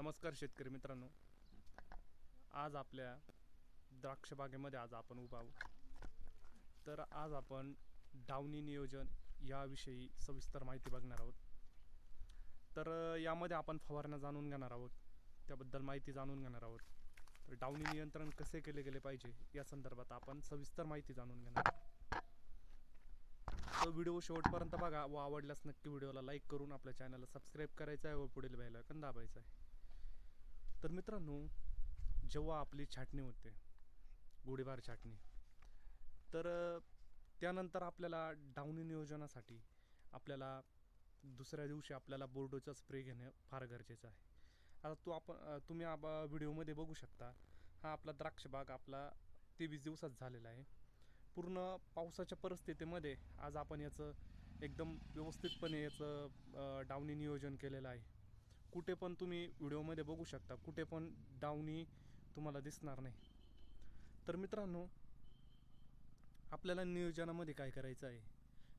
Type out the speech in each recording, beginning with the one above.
नमस्कार शेतकरी मित्रांनो. आज आपल्या द्राक्ष बागेमध्ये आज आपण उभा आहोत. तर आज आपण डावणी नियोजन याविषयी सविस्तर माहिती बघणार आहोत. तर यामध्ये आपण फवारण्या जाणून घेणार आहोत. त्याबद्दल माहिती जाणून घेणार आहोत. तर डावणी नियंत्रण कसे केले गेले पाहिजे या संदर्भात आपण सविस्तर माहिती जाणून घेणार आहोत. तो व्हिडिओ शेवटपर्यंत बघा व आवडल्यास नक्की व्हिडिओला लाईक करून आपल्या चॅनलला सबस्क्राईब करायचं आहे व पुढील बेल आयकॉन दाबायचं आहे. तर मित्रांनो जेव्हा आपली छाटणी होते गोळीबार छाटणी तर त्यानंतर आपल्याला डावणी नियोजनासाठी आपल्याला दुसऱ्या दिवशी आपल्याला बोर्डोचा स्प्रे घेणं फार गरजेचं आहे. आता तो आपण तुम्ही आप व्हिडिओमध्ये बघू शकता हा आपला द्राक्ष बाग आपला तेवीस दिवसात झालेला आहे. पूर्ण पावसाच्या परिस्थितीमध्ये आज आपण याचं एकदम व्यवस्थितपणे याचं डावणी नियोजन केलेलं आहे. कुठे पण तुम्ही व्हिडिओमध्ये बघू शकता कुठे पण डावणी तुम्हाला दिसणार नाही. तर मित्रांनो आपल्याला नियोजनामध्ये काय करायचं आहे?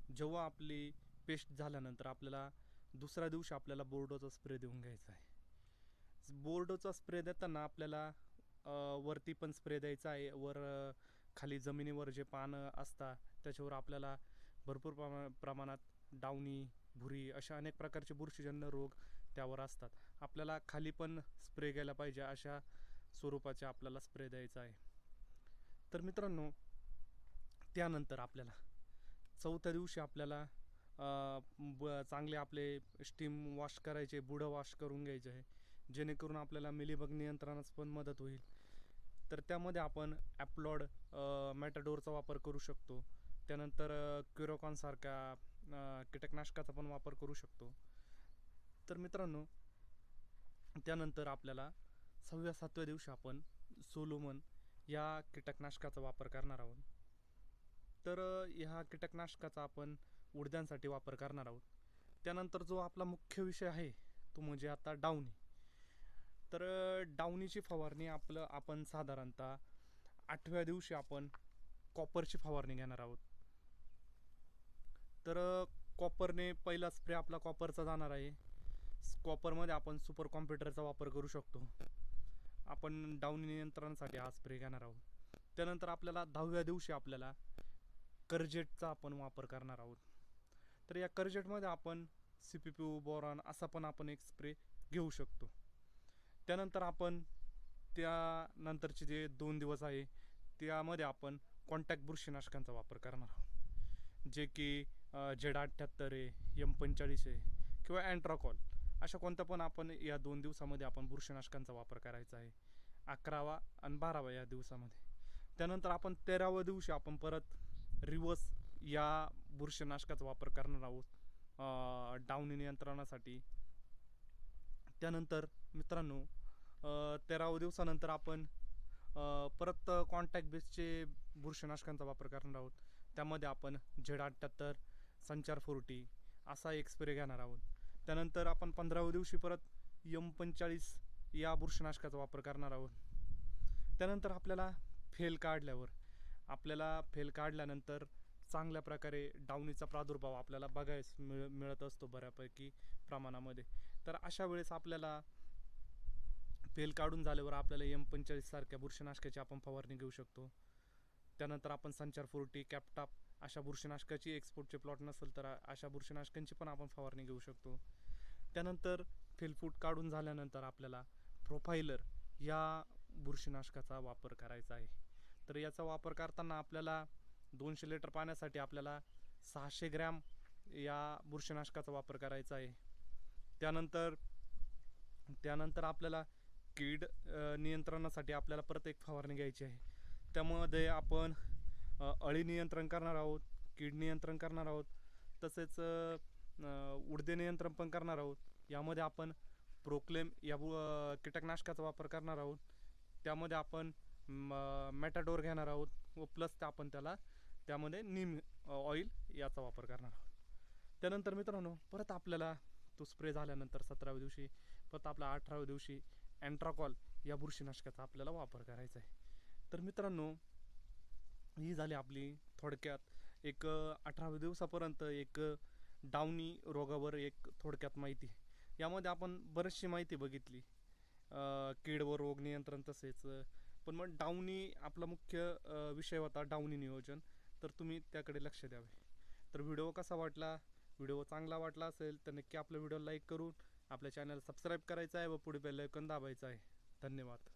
जेव्हा आपली पेस्ट झाल्यानंतर आपल्याला दुसऱ्या दिवशी आपल्याला बोर्डोचा स्प्रे देऊन घ्यायचा आहे. बोर्डोचा स्प्रे देताना आपल्याला वरती पण स्प्रे द्यायचा आहे. वर खाली जमिनीवर जे पानं असतात त्याच्यावर आपल्याला भरपूर प्रमा प्रमाणात डावणी भुरी अशा अनेक प्रकारचे बुरशीजन्य रोग त्यावर असतात. आपल्याला खाली पण स्प्रे घ्यायला पाहिजे अशा स्वरूपाचे आपल्याला स्प्रे द्यायचा आहे. तर मित्रांनो त्यानंतर आपल्याला चौथ्या दिवशी आपल्याला ब चांगले आपले स्टीम वॉश करायचे बुडं वॉश करून घ्यायचे आहे. जेणेकरून आपल्याला मिलीबग नियंत्रणास पण मदत होईल. तर त्यामध्ये आपण ॲप्लॉड मॅटाडोरचा वापर करू शकतो. त्यानंतर क्युरोकॉनसारख्या कीटकनाशकाचा पण वापर करू शकतो. तर मित्रांनो त्यानंतर आपल्याला सहाव्या सातव्या दिवशी आपण सोलोमन या कीटकनाशकाचा वापर करणार आहोत. तर ह्या कीटकनाशकाचा आपण उडद्यांसाठी वापर करणार आहोत. त्यानंतर जो आपला मुख्य विषय आहे तो म्हणजे आता डावणी. तर डावणीची फवारणी आपलं आपण साधारणतः आठव्या दिवशी आपण कॉपरची फवारणी घेणार आहोत. तर कॉपरने पहिला स्प्रे आपला कॉपरचा जाणार आहे. कॉपरमध्ये आपण सुपर कॉम्प्युटरचा वापर करू शकतो. आपण डाऊन नियंत्रणासाठी हा स्प्रे घेणार आहोत. त्यानंतर आपल्याला दहाव्या दिवशी आपल्याला करजेटचा आपण वापर करणार आहोत. तर या करजेटमध्ये आपण सी पी पी बोरॉन असा पण आपण एक स्प्रे घेऊ शकतो. त्यानंतर आपण त्यानंतरचे जे दोन दिवस आहे त्यामध्ये आपण कॉन्टॅक्ट बुरशीनाशकांचा वापर करणार आहोत. जे की जेड अठ्ठ्याहत्तर आहे एम पंचेचाळीस आहे किंवा अँट्राकॉल. अशा कोणत्या पण आपण या दोन दिवसामध्ये आपण बुरशीनाशकांचा वापर करायचा आहे. अकरावा आणि बारावा या दिवसामध्ये. त्यानंतर आपण तेराव्या दिवशी आपण परत रिवर्स या बुरशीनाशकाचा वापर करणार आहोत. डाऊन डावणी नियंत्रणासाठी. त्यानंतर मित्रांनो तेराव्या दिवसानंतर आपण परत कॉन्टॅक्ट बेसचे बुरशीनाशकांचा वापर करणार आहोत. त्यामध्ये आपण झेड अठ्ठ्याहत्तर संचार फोर्टी असा एक स्प्रे घेणार आहोत. त्यानंतर आपण पंधराव्या दिवशी परत यम पंचेचाळीस या बुरशीनाशकाचा वापर करणार आहोत. त्यानंतर आपल्याला फेल काढल्यावर आपल्याला फेल काढल्यानंतर चांगल्या प्रकारे डावणीचा प्रादुर्भाव आपल्याला बघायस मिळ मिळत असतो बऱ्यापैकी प्रमाणामध्ये. तर अशा वेळेस आपल्याला फेल काढून झाल्यावर आपल्याला एम पंचेचाळीससारख्या बुरशीनाशकाची आपण फवारणी घेऊ शकतो. त्यानंतर आपण संचार फोर्टी कॅपटाप अशा बुरशीनाशकाची एक्सपोर्टचे प्लॉट नसेल तर अशा बुरशीनाशकांची पण आपण फवारणी घेऊ शकतो. त्यानंतर फेलफूट काढून झाल्यानंतर आपल्याला प्रोफायलर या बुरशीनाशकाचा वापर करायचा आहे. तर याचा वापर करताना आपल्याला दोनशे लिटर पाण्यासाठी आपल्याला सहाशे ग्रॅम या बुरशीनाशकाचा वापर करायचा आहे. त्यानंतर त्यानंतर आपल्याला कीड नियंत्रणासाठी आपल्याला परत एक फवारणी घ्यायची आहे. त्यामध्ये आपण अळी नियंत्रण करणार आहोत कीड नियंत्रण करणार आहोत तसेच उडदे नियंत्रण पण करणार आहोत. यामध्ये आपण प्रोक्लेम या बु- कीटकनाशकाचा वापर करणार आहोत. त्यामध्ये आपण मॅटाडोर घेणार आहोत व प्लस त्या आपण त्याला त्यामध्ये नीम ऑइल याचा वापर करणार आहोत. त्यानंतर मित्रांनो परत आपल्याला तो स्प्रे झाल्यानंतर सतराव्या दिवशी परत आपला अठराव्या दिवशी अँट्राकॉल या बुरशीनाशकाचा आपल्याला वापर करायचा आहे. तर मित्रांनो ही झाली आपली थोडक्यात एक अठराव्या दिवसापर्यंत एक डावणी रोगावर एक थोडक्यात माहिती. यामध्ये आपण बरीचशी माहिती बघितली. किडवर कीड व रोग नियंत्रण तसेच पण मग डावणी आपला मुख्य विषय होता डावणी नियोजन. तर तुम्ही त्याकडे लक्ष द्यावे. तर व्हिडिओ कसा वाटला? व्हिडिओ चांगला वाटला असेल तर नक्की आपला व्हिडिओ लाईक करून आपल्या चॅनल सबस्क्राईब करायचं आहे व पुढे बेल आयकॉन दाबायचं आहे. धन्यवाद.